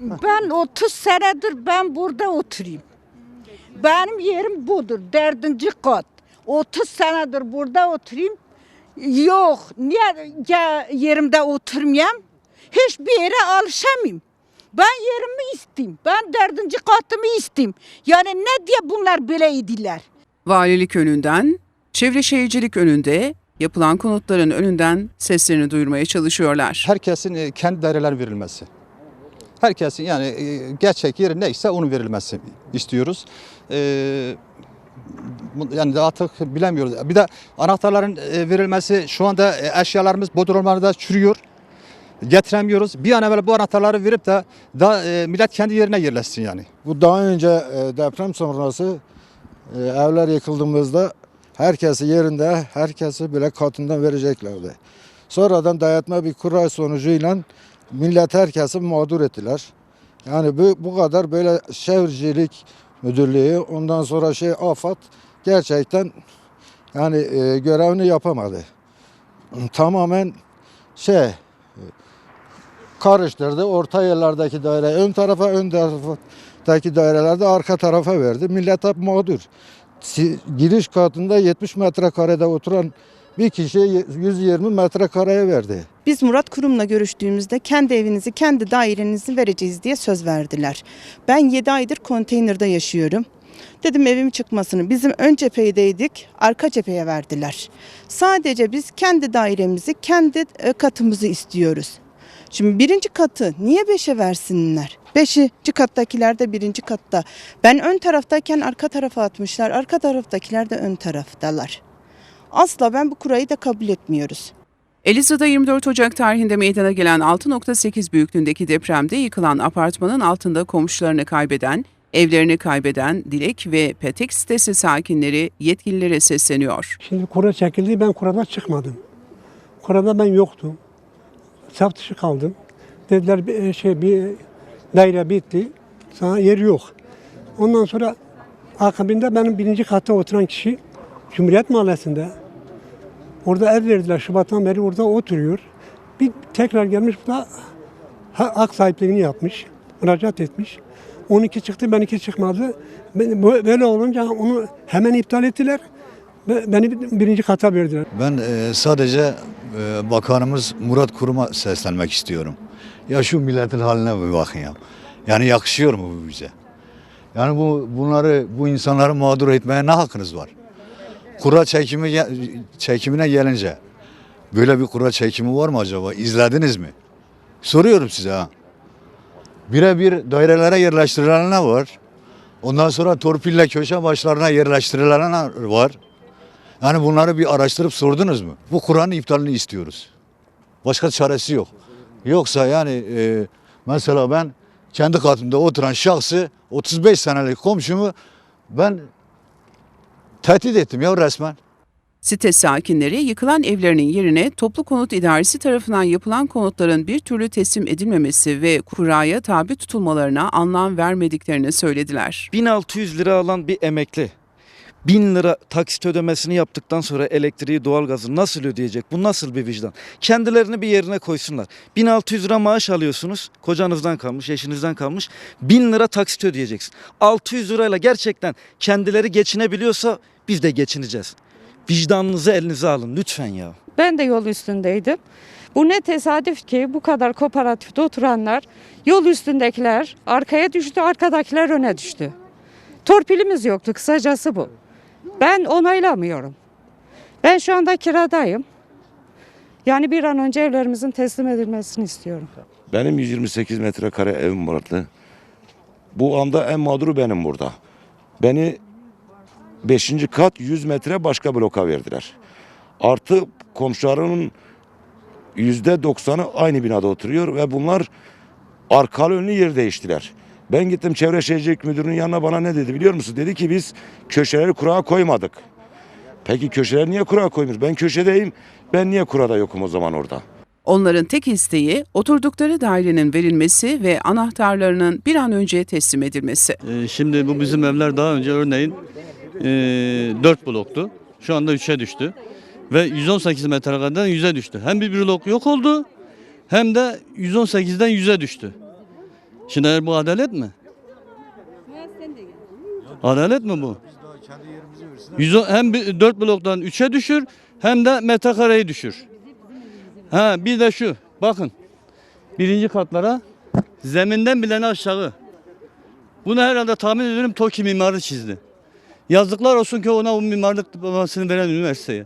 Ben 30 senedir ben burada oturayım. Benim yerim budur. Dördüncü kat. 30 senedir burada oturayım. Yok. Niye ya yerimde oturmayayım? Hiçbir yere alışamayayım. Ben yerimi isteyeyim. Ben dördüncü katımı isteyeyim. Yani ne diye bunlar böyle idiler? Valilik önünden, Çevre Şehircilik önünde, yapılan konutların önünden seslerini duyurmaya çalışıyorlar. herkesin e, kendi daireler verilmesi. Herkesin yani e, gerçek yeri neyse onun verilmesi istiyoruz. E, yani artık bilemiyoruz. Bir de anahtarların e, verilmesi şu anda eşyalarımız bodrumlarda çürüyor. Getiremiyoruz. Bir an evvel bu anahtarları verip de da millet kendi yerine yerleşsin yani. Bu daha önce deprem sonrası evler yıkıldığımızda herkesi yerinde, herkesi bile katından vereceklerdi. Sonradan dayatma bir kuray sonucuyla millet herkesi mağdur ettiler. Yani bu, bu kadar böyle şehircilik müdürlüğü ondan sonra şey AFAD gerçekten yani e, görevini yapamadı. Tamamen şey karıştırdı. Orta yerlerdeki daire ön tarafa, ön taraftaki dairelerde arka tarafa verdi. Millet hep mağdur. Giriş katında 70 metrekarede oturan bir kişiye 120 metrekareye verdi. Biz Murat Kurum'la görüştüğümüzde kendi evinizi, kendi dairenizi vereceğiz diye söz verdiler. Ben 7 aydır konteynerde yaşıyorum. Dedim evim çıkmasını. Bizim ön cephedeydik, arka cepheye verdiler. Sadece biz kendi dairemizi, kendi e, katımızı istiyoruz. Şimdi birinci katı niye beşe versinler? Beşinci kattakiler de birinci katta. Ben ön taraftayken arka tarafa atmışlar. Arka taraftakiler de ön taraftalar. Asla ben bu kurayı da kabul etmiyoruz. Elazığ'da 24 Ocak tarihinde meydana gelen 6.8 büyüklüğündeki depremde yıkılan apartmanın altında komşularını kaybeden, evlerini kaybeden Dilek ve Petek sitesi sakinleri yetkililere sesleniyor. Şimdi kura çekildi ben kuradan çıkmadım. Kurada ben yoktum. Saf dışı kaldım. Dediler bir şey bir daire bitti. Sana yer yok. Ondan sonra akabinde benim birinci katta oturan kişi Cumhuriyet Mahallesi'nde. Orada ev verdiler. Şubat'tan beri orada oturuyor. Bir tekrar gelmiş burada ha- hak sahipliğini yapmış. Müracaat etmiş. 12 çıktı, çıkmadı. Ben, bu- böyle olunca onu hemen iptal ettiler. Beni birinci kata verdiler. Ben e, sadece e, bakanımız Murat Kurum'a seslenmek istiyorum. Ya şu milletin haline bir bakın ya. Yani yakışıyor mu bu bize? Yani bu bunları bu insanları mağdur etmeye ne hakkınız var? Kura çekimi çekimine gelince böyle bir kura çekimi var mı acaba? İzlediniz mi? Soruyorum size ha. Birebir dairelere yerleştirilenler var. Ondan sonra torpille köşe başlarına yerleştirilenler var. Yani bunları bir araştırıp sordunuz mu? Bu Kur'an'ın iptalini istiyoruz. Başka çaresi yok. Yoksa yani e, mesela ben kendi katımda oturan şahsı 35 senelik komşumu ben tehdit ettim ya resmen. Site sakinleri yıkılan evlerinin yerine Toplu Konut İdaresi tarafından yapılan konutların bir türlü teslim edilmemesi ve kuraya tabi tutulmalarına anlam vermediklerini söylediler. 1600 lira alan bir emekli 1000 lira taksit ödemesini yaptıktan sonra elektriği, doğalgazı nasıl ödeyecek? Bu nasıl bir vicdan? Kendilerini bir yerine koysunlar. 1600 lira maaş alıyorsunuz. Kocanızdan kalmış, eşinizden kalmış. 1000 lira taksit ödeyeceksin. 600 lirayla gerçekten kendileri geçinebiliyorsa biz de geçineceğiz. Vicdanınızı elinize alın lütfen ya. Ben de yol üstündeydim. Bu ne tesadüf ki bu kadar kooperatifte oturanlar yol üstündekiler arkaya düştü, arkadakiler öne düştü. Torpilimiz yoktu kısacası bu. Ben onaylamıyorum. Ben şu anda kiradayım. Yani bir an önce evlerimizin teslim edilmesini istiyorum. Benim 128 metrekare evim vardı. Bu anda en mağduru benim burada. Beni 5. kat 100 metre başka bloka verdiler. Artı komşularımın %90'ı aynı binada oturuyor ve bunlar arkalı önlü yer değiştiler. Ben gittim Çevre Şehircilik Müdürü'nün yanına bana ne dedi biliyor musun? Dedi ki biz köşeleri kurağa koymadık. Peki köşeleri niye kurağa koymuş? Ben köşedeyim. Ben niye kurada yokum o zaman orada? Onların tek isteği oturdukları dairenin verilmesi ve anahtarlarının bir an önce teslim edilmesi. Ee, Şimdi bu bizim evler daha önce örneğin 4 bloktu. Şu anda 3'e düştü. Ve 118 metrekareden 100'e düştü. Hem bir blok yok oldu hem de 118'den 100'e düştü. Şimdi bu adalet mi? Adalet mi bu? Hem 4 bloktan 3'e düşür hem de metrekareyi düşür. Ha bir de şu bakın. Birinci katlara zeminden bile aşağı. Bunu herhalde tahmin ediyorum TOKİ mimarı çizdi. Yazıklar olsun ki ona o mimarlık diplomasını veren üniversiteye.